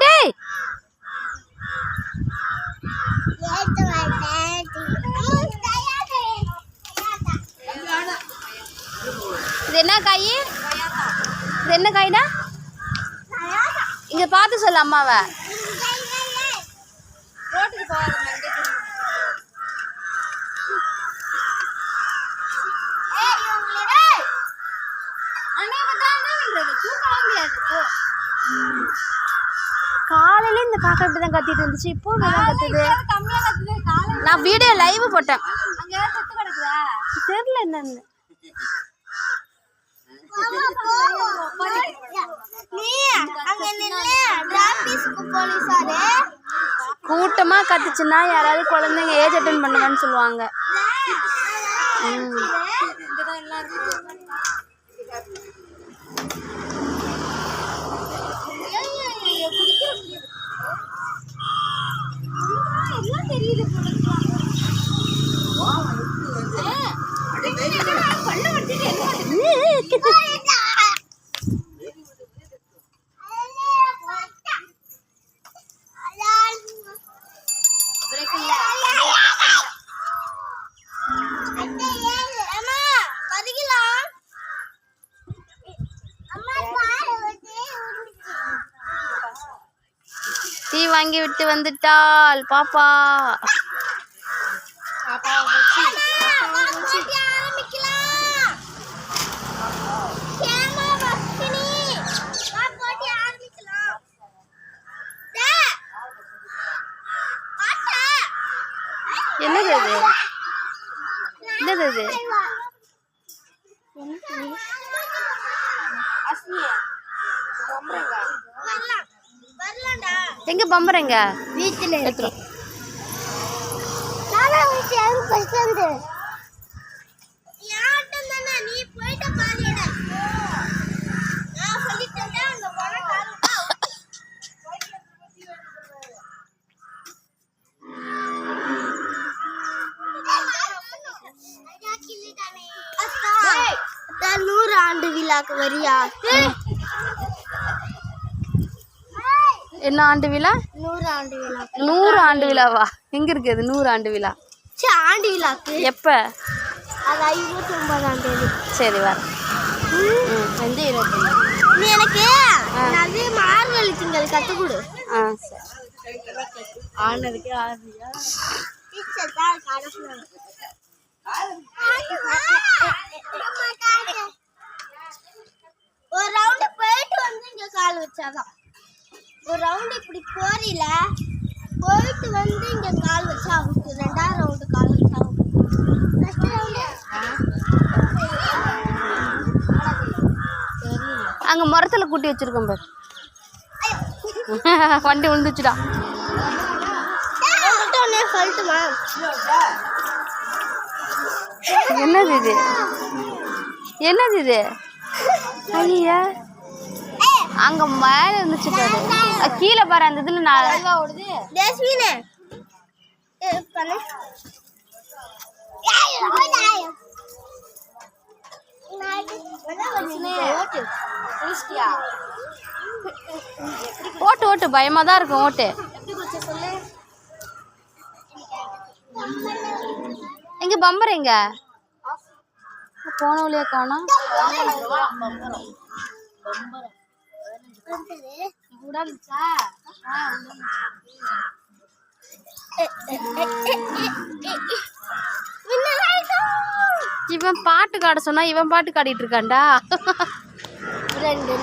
டேய். இது என்ன காய்? இது என்ன காய்டா? இங்க பார்த்து சொல்ல அம்மாவை. அன்னைக்கு தான் முடியாது காலையில இந்த காக்கா இப்படி தான் கத்திட்டு இருந்துச்சு. இப்போ கத்துது. நான் வீடியோ லைவ் போட்டேன். தெரியல என்னன்னு. கூட்டமா கத்துச்சுன்னா யாராவது குழந்தைங்க ஏஜ் அட்டன் பண்ணுவான்னு சொல்லுவாங்க. டீ வாங்கி விட்டு வந்துட்டாள் பாப்பா. என்னது அது? என்னது அது? எங்க பம்புறங்க வீட்டுல எடுத்துரும் நானா வீட்டு யாரும் ஃபர்ஸ்ட் வந்து யார்ட்டும் தானே நீ போயிட்ட பாதியோட நான் சொல்லிட்டேன் அந்த பணக்காரன் நூறு ஆண்டு விழாக்கு வரியா என்ன ஆண்டு விழா நூறு ஆண்டு விழா நூறு ஆண்டு விழாவா எங்க இருக்கு அது நூறு ஆண்டு விழா ஆண்டு விழாக்கு எப்ப அது இருபத்தி ஒன்பதாம் தேதி சரி வர வந்து இருபத்தஞ்சு நீ எனக்கு நிறைய மார்கழி திங்கள் கற்றுக் கொடு ஆ சரி ஆனதுக்கு ஆறியா ஒரு ரவுண்டு போயிட்டு வந்து இங்க கால் வச்சாதான். ஒரு ரவுண்டு இப்படி போறீல போயிட்டு வந்து இங்க கால் வச்சா அவுக்கு ரெண்டாவது ரவுண்டு கால் வச்சா அவுக்கு. ரவுண்டு அங்க மரத்துல கூட்டி வச்சிருக்கோம் பாரு. வண்டி விழுந்துச்சுடா. சொல்லட்டுமா என்னது இது? என்னது இது? ஐயா. அங்க மேல இருந்துச்சு பாரு. கீழே பாரு அந்த இதுல நான் ஓடுது. தேஸ்வினே பண்ணு. ஓட்டு. ஓட்டு பயமா தான் இருக்கும் ஓட்டு. எங்க பம்பர் எங்க? போன வழியா காணோம். இவன் பாட்டு காட சொன்னா இவன் பாட்டு காடிட்டு இருக்கான்டா. ரெண்டு